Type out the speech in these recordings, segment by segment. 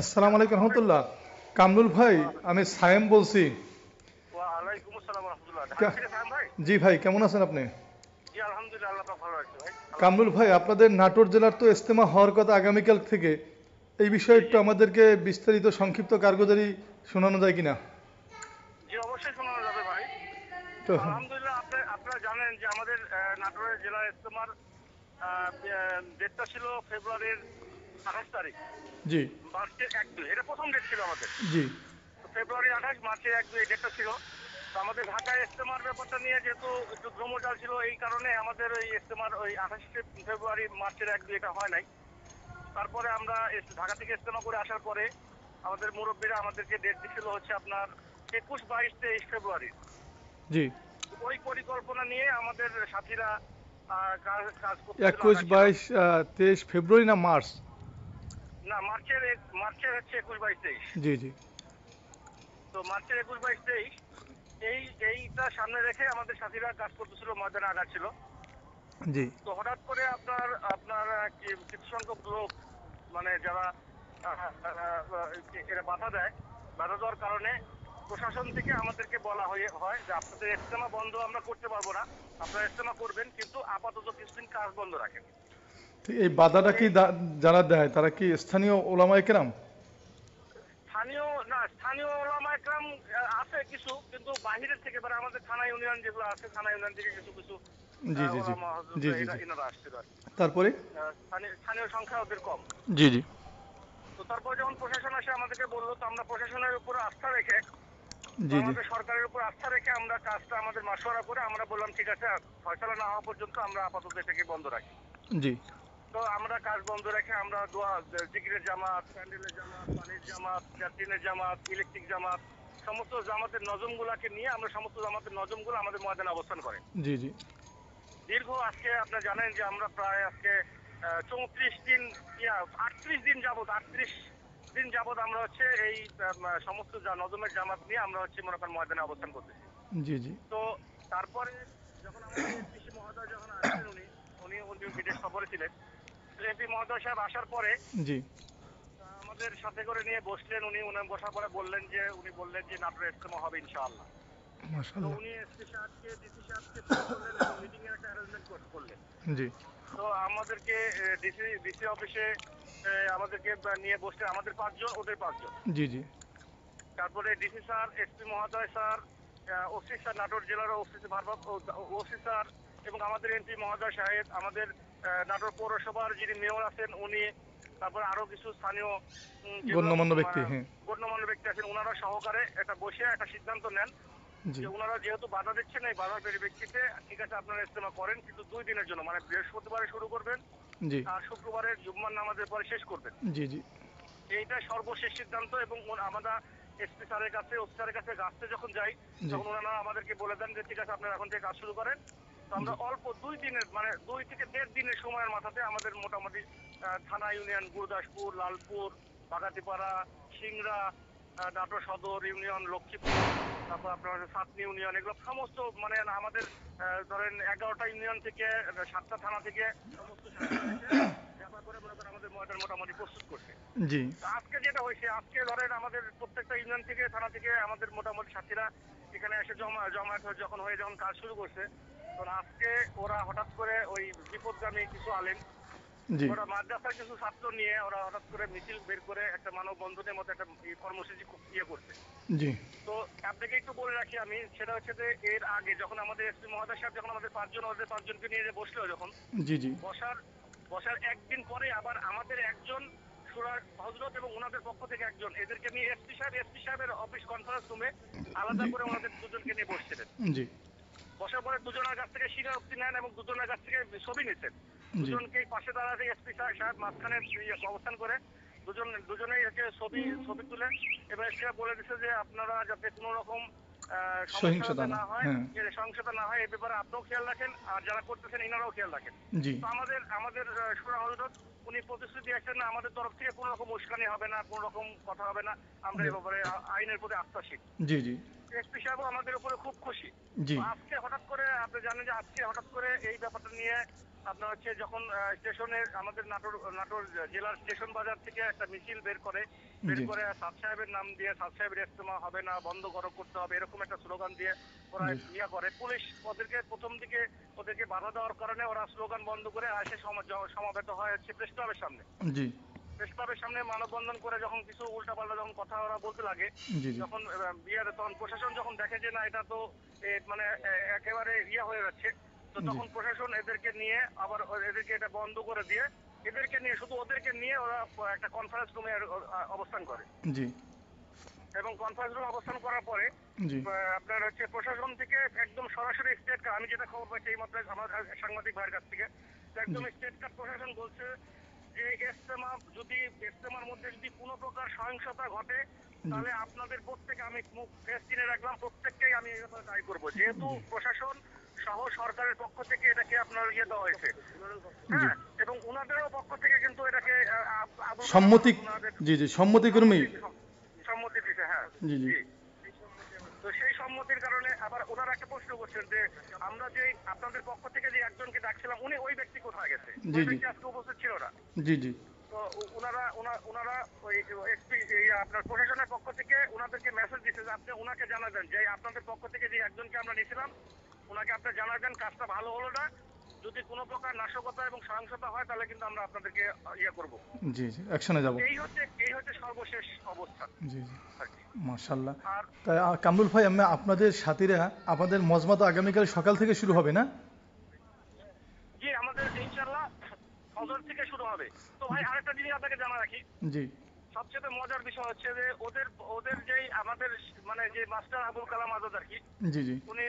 আসসালামু আলাইকুম রহমতুল্লাহ। কামরুল ভাই আমি সায়েম বলছি। জি ভাই কেমন আছেন আপনি? কামরুল ভাই আপনাদের নাটোর জেলার তো ইস্তেমা হওয়ার কথা আগামীকাল থেকে। এই বিষয়ে একটু আমাদেরকে বিস্তারিত সংক্ষিপ্ত কার্যকারী শোনানো যায় কিনা? আলহামদুলিল্লাহ আপনারা জানেন যে আমাদের নাটোরের জেলা ইস্তেমার ডেটটা ছিল ফেব্রুয়ারির আঠাশ তারিখ। জি। মার্চের এক দুই এটা প্রথম ডেট ছিল আমাদের। জি। ফেব্রুয়ারি আঠাশ মার্চের এক দুই এই ডেটটা ছিল। আমাদের ঢাকায় ইস্তেমার ব্যাপারটা নিয়ে যেহেতু একটু দ্রমজাল ছিল এই কারণে আমাদের ওই ইস্তেমার ওই আঠাশে ফেব্রুয়ারি মার্চের এক দুই এটা হয় নাই। তারপরে আমরা ঢাকা থেকে ইস্তেমা করে আসার পরে আমাদের মুরব্বীরা আমাদেরকে ডেট দিছিল হচ্ছে আপনার একুশ বাইশ তেইশ ফেব্রুয়ারি জি। ওই পরিকল্পনা নিয়ে আমাদের সাথীরা কাজ করতে একুশ বাইশ তেইশ ফেব্রুয়ারি না মার্চ? না মার্চের মার্চের হচ্ছে একুশ বাইশ তেইশ। জি জি। তো মার্চের একুশ বাইশ তেইশ এই এইটা সামনে রেখে আমাদের সাথীরা কাজ করতেছিল ময়দানে আঘাত ছিল জি। তো হঠাৎ করে আপনার আপনার কিছু সংখ্যক লোক মানে যারা এরা বাধা দেয় বাধা দেওয়ার কারণে প্রশাসন থেকে আমাদেরকে বলা হয়ে হয় যে আপনাদের ইজতেমা বন্ধ আমরা করতে পারব না। আপনারা ইজতেমা করবেন কিন্তু আপাতত কিছুদিন কাজ বন্ধ রাখেন। এই বাধাটা কি যারা দেয় তারা কি স্থানীয় ওলামায় কেরাম? স্থানীয় না স্থানীয় ওলামা একরাম আছে কিছু কিন্তু বাহিরের থেকে মানে আমাদের থানা ইউনিয়ন যেগুলো আছে থানা ইউনিয়ন থেকে কিছু কিছু জি জি জি। জি জি জি। তারপরে? স্থানীয় সংখ্যা ওদের কম। জি জি। তো তারপর যখন প্রশাসন আসে আমাদেরকে বলল তো আমরা প্রশাসনের উপর আস্থা রেখে জি জি। সরকারের উপর আস্থা রেখে আমরা কাজটা আমাদের মাসোয়ারা করে আমরা বললাম ঠিক আছে ফয়সালা না হওয়া পর্যন্ত আমরা আপাতত এটাকে বন্ধ রাখি। জি। তো আমরা কাজ বন্ধ রেখে আমরা দোয়া জিকিরের জামাত প্যান্ডেলের জামাত পানির জামাত ক্যান্টিনের জামাত ইলেকট্রিক জামাত সমস্ত জামাতের নজমগুলাকে নিয়ে আমরা সমস্ত জামাতের নজমগুলো আমাদের ময়দানে অবস্থান করে জি জি। দীর্ঘ আজকে আপনারা জানেন যে আমরা প্রায় আজকে চৌত্রিশ দিন ইয়া আটত্রিশ দিন যাবত আটত্রিশ দিন যাবত আমরা হচ্ছে এই সমস্ত নজমের জামাত নিয়ে আমরা হচ্ছে মনে করেন ময়দানে অবস্থান করতেছি। জি জি। তো তারপরে যখন আমাদের এমপি মহোদয় যখন আসছেন উনি উনি উনি বিদেশ সফরে ছিলেন। এমপি মহোদয় সাহেব আসার পরে জি। আমাদের সাথে করে নিয়ে বসলেন উনি উনি বসার পরে বললেন যে উনি বললেন যে নাটোর ইজতেমা হবে ইনশাআল্লাহ। তো মাশাআল্লাহ উনি এসপি সাহেবকে ডিসি সাহেবকে করলেন মিটিং এর একটা অ্যারেঞ্জমেন্ট করলেন। জি। তো আমাদেরকে ডিসি ডিসি অফিসে আমাদেরকে নিয়ে বসতে আমাদের পাঁচজন ওদের পাঁচজন। জি জি। তারপরে ডিসি স্যার এসপি মহোদয় স্যার ওসি স্যার নাটোর জেলার ওসি ভারপ্রাপ্ত ওসি স্যার এবং আমাদের এমপি মহোদয় সাহেব আমাদের নাটোর পৌরসভার যিনি মেয়র আছেন উনি তারপর আরও কিছু স্থানীয় গণ্যমান্য ব্যক্তি, হ্যাঁ। গণ্যমান্য ব্যক্তি আছেন ওনারা সহকারে একটা বসে একটা সিদ্ধান্ত নেন যে ওনারা যেহেতু বাধা দিচ্ছেন এই বাধার পরিপ্রেক্ষিতে ঠিক আছে আপনারা ইস্তেমা করেন কিন্তু দুই দিনের জন্য মানে বৃহস্পতিবারে শুরু করবেন আর শুক্রবারে জুম্মার নামাজের পরে শেষ করবেন। জি জি। এইটা সর্বশেষ সিদ্ধান্ত এবং আমরা এসপি স্যারের কাছে ওসি স্যারের কাছে গাছতে যখন যাই তখন ওনারা আমাদেরকে বলে দেন যে ঠিক আছে আপনারা এখন থেকে কাজ শুরু করেন। আমরা অল্প দুই দিনের মানে দুই থেকে দেড় দিনের সময়ের মাথাতে আমাদের মোটামুটি থানা ইউনিয়ন গুরদাসপুর লালপুর বাগাতিপাড়া সিংড়া নাটোর সদর ইউনিয়ন লক্ষ্মীপুর তারপর আপনার সাতনি ইউনিয়ন এগুলো সমস্ত মানে আমাদের ধরেন এগারোটা ইউনিয়ন থেকে সাতটা থানা থেকে সমস্ত করে মনে করেন আমাদের ময়দান মোটামুটি প্রস্তুত করছে। জি। আজকে যেটা হয়েছে আজকে ধরেন আমাদের প্রত্যেকটা ইউনিয়ন থেকে থানা থেকে আমাদের মোটামুটি সাথীরা এখানে এসে জমা জমায়েত যখন হয়ে যখন কাজ শুরু করছে আজকে ওরা হঠাৎ করে ওই বিপদগামী কিছু আলেন ওরা মাদ্রাসার কিছু ছাত্র নিয়ে ওরা হঠাৎ করে মিছিল বের করে একটা মানববন্ধনের মতো একটা কর্মসূচি ইয়ে করছে। জি। তো আপনাকে একটু বলে রাখি আমি সেটা হচ্ছে যে এর আগে যখন আমাদের এসপি মহাদয় সাহেব যখন আমাদের পাঁচজন ওদের পাঁচজনকে নিয়ে যে বসল যখন জি জি। বসার বসার একদিন পরে আবার আমাদের একজন সুরার হজরত এবং ওনাদের পক্ষ থেকে একজন এদেরকে নিয়ে এসপি সাহেব এসপি সাহেবের অফিস কনফারেন্স রুমে আলাদা করে ওনাদের দুজনকে নিয়ে বসছিলেন। জি। বসার পরে দুজনের কাছ থেকে স্বীকারোক্তি নেন এবং দুজনের কাছ থেকে ছবি নিচ্ছেন দুজনকে পাশে দাঁড়াতে এসপি সাহেব মাঝখানে অবস্থান করে দুজন দুজনেই হচ্ছে ছবি ছবি তুলে এবং এসপি বলে দিচ্ছে যে আপনারা যাতে কোনো রকম আহ, সমস্যা সহিংসতা না, হয় হ্যাঁ। সহিংসতা না হয় এ ব্যাপারে আপনিও খেয়াল রাখেন আর যারা করতেছেন ইনারাও খেয়াল রাখেন। তো আমাদের আমাদের সুরা হজরত উনি প্রতিশ্রুতি দিয়েছেন না আমাদের তরফ থেকে কোন রকম উস্কানি হবে না কোন রকম কথা হবে না। আমরা এ ব্যাপারে আইনের প্রতি আস্থাশীল। জি জি। এসপি সাহেব আমাদের উপরে খুব খুশি। জি। আজকে হঠাৎ করে আপনি জানেন যে আজকে হঠাৎ করে এই ব্যাপারটা নিয়ে আপনার হচ্ছে যখন স্টেশনে আমাদের নাটোর নাটোর জেলার স্টেশন বাজার থেকে একটা মিছিল বের করে বের করে সাদ সাহেবের নাম দিয়ে সাদ সাহেবের ইস্তেমা হবে না বন্ধ করো করতে হবে এরকম একটা স্লোগান দিয়ে ওরা ইয়া করে। পুলিশ ওদেরকে প্রথম দিকে ওদেরকে বাধা দেওয়ার কারণে ওরা স্লোগান বন্ধ করে জ- সমাবেত হয় হচ্ছে প্রেস ক্লাবের সামনে। জি। প্রেস ক্লাবের সামনে মানববন্ধন করে যখন কিছু উল্টাপাল্টা যখন কথা ওরা বলতে লাগে যখন বিয়ার তখন প্রশাসন যখন দেখে যে না এটা তো মানে একেবারে ইয়ে হয়ে যাচ্ছে তো তখন প্রশাসন এদেরকে নিয়ে আবার এদেরকে এটা বন্ধ করে দিয়ে এদেরকে নিয়ে শুধু ওদেরকে নিয়ে ওরা একটা কনফারেন্স রুমে অবস্থান করে। জি। এবং কনফারেন্স রুমে অবস্থান করার পরে আপনার হচ্ছে প্রশাসন থেকে একদম সরাসরি স্টেট আমি যেটা খবর পাইছি এই মাত্র আমার সাংবাদিক ভাইয়ের কাছ থেকে একদম স্টেট কার্ড প্রশাসন বলছে যে ইস্তেমা যদি ইস্তেমার মধ্যে যদি কোনো প্রকার সহিংসতা ঘটে তাহলে আপনাদের প্রত্যেকে আমি মুখ ফেস চিনে রাখলাম প্রত্যেককেই আমি এই ব্যাপারে দায়ী করব। যেহেতু প্রশাসন সরকারের পক্ষ থেকে এটাকে আপনার ইয়ে দেওয়া হয়েছে। হ্যাঁ এবং ওনাদেরও পক্ষ থেকে কিন্তু এটাকে সম্মতি জি জি সম্মতিক্রমেই সম্মতি দিতে হ্যাঁ। জি, জি। তো সেই সম্মতির কারণে আবার ওনারা একটা প্রশ্ন করছেন যে আমরা যে আপনাদের পক্ষ থেকে যে একজনকে ডাকছিলাম উনি ওই ব্যক্তি কোথায় গেছে? জি, জি। আজকে উপস্থিত ছিল না। জি জি। তো ওনারা ওনারা ওই এসপি আপনার প্রশাসনের পক্ষ থেকে ওনাদেরকে মেসেজ দিচ্ছে যে আপনি ওনাকে জানাবেন যে আপনাদের পক্ষ থেকে যে একজনকে আমরা নিয়েছিলাম ওনাকে আপনি জানাবেন কাজটা ভালো হলো না। যদি কোনো প্রকার নাশকতা এবং সহিংসতা হয় তাহলে কিন্তু আমরা আপনাদেরকে ইয়ে করব। জি জি অ্যাকশনে যাব। এই হচ্ছে এই হচ্ছে সর্বশেষ অবস্থা জি জি। আর তাই কামরুল ভাই আমি আপনাদের সাথীরা আপনাদের মজমা তো আগামীকাল সকাল থেকে শুরু হবে না? জি আমাদের ইনশাল্লাহ ফজর থেকে শুরু হবে। তো ভাই আরেকটা জিনিস আপনাকে জানা রাখি। জি। সবচেয়ে মজার বিষয় হচ্ছে যে ওদের ওদের যেই আমাদের মানে যে মাস্টার আবুল কালাম আজাদ আর কি জি জি। উনি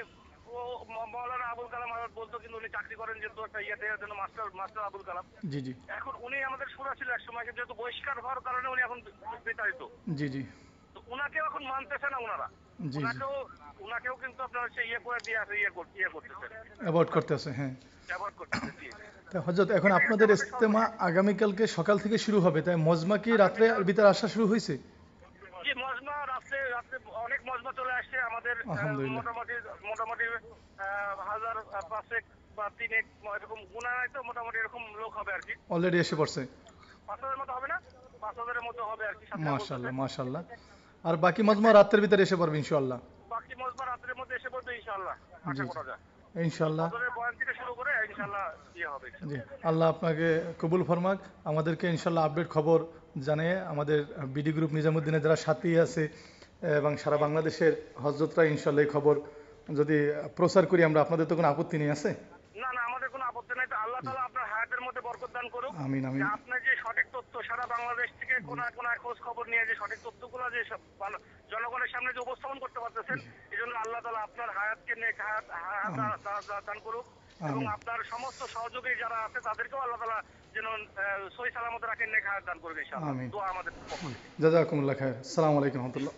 ও ম- মৌলানা আবুল কালাম আজাদ বলতো কিন্তু উনি চাকরি করেন যেহেতু একটা ইয়েতে জন্য মাস্টার মাস্টার আবুল কালাম। জি জি। এখন উনি আমাদের সুরা ছিল এক সময় যেহেতু বহিষ্কার হওয়ার কারণে উনি এখন বিতাড়িত। জি জি। তো উনাকেও এখন মানতেছে না উনারা। জি জি। উনাকেও উনাকেও কিন্তু আপনার হচ্ছে ইয়ে করে দিয়ে ইয়ে কর- ইয়ে করতেছে অ্যাভয়েড করতেছে হ্যাঁ। ব্যবহার করতেছে জি। হজরত এখন আপনাদের ইস্তেমা আগামীকালকে সকাল থেকে শুরু হবে তাই মজমা কি রাত্রে ভিতরে আসা শুরু হয়েছে জি মজমা রাত্রে রাত্রে চলে আসছে আমাদের মোটামুটি মোটামুটি হাজার পাঁচেক বা তিনেক এরকম গুণা নাই তো মোটামুটি এরকম লোক হবে আর কি। অলরেডি এসে পড়ছে। পাঁচ হাজারের মতো হবে না? পাঁচ হাজারের মতো হবে আর কি আর বাকি মজমা রাত্রের ভিতরে এসে পড়বে ইনশাল্লাহ বাকি মজমা রাত্রের মধ্যে এসে পড়বে ইনশাল্লাহ আশা করা যায়। ইয়ে জি আল্লাহ আপনাকে কবুল ফরমাক। আমাদেরকে ইনশাল্লাহ আপডেট খবর জানিয়ে আমাদের বিডি গ্রুপ নিজামুদ্দিনের যারা সাথী আছে এবং সারা বাংলাদেশের হজরতরা ইনশাল্লাহ এই খবর যদি প্রচার করি আমরা আপনাদের তো কোনো আপত্তি নেই আছে? না না আমাদের কোনো আপত্তি নাই। তো আল্লাহ তাআলা আপনার হায়াতের মধ্যে বরকত দান করুক। আমিন আমিন। যে আপনার যে সঠিক তথ্য সারা বাংলাদেশ থেকে কোনায় কোনায় খোঁজ খবর নিয়ে যে সঠিক তথ্যগুলো যে জনগণের সামনে যে উপস্থাপন করতে পারতেছেন এই জন্য আল্লাহ তালা আপনার হায়াতকে নেক হায়াত দান করুক। এবং আপনার সমস্ত সহযোগী যারা আছে তাদেরকেও আল্লাহ তালা যেন সহি সালামত রাখেন নেক হায়াত দান করবে ইনশাআল্লাহ। দোয়া আমাদের পক্ষ থেকে। জাজাকুমুল্লাহ খায় আসসালামু আলাইকুম রহমতুল্লাহ।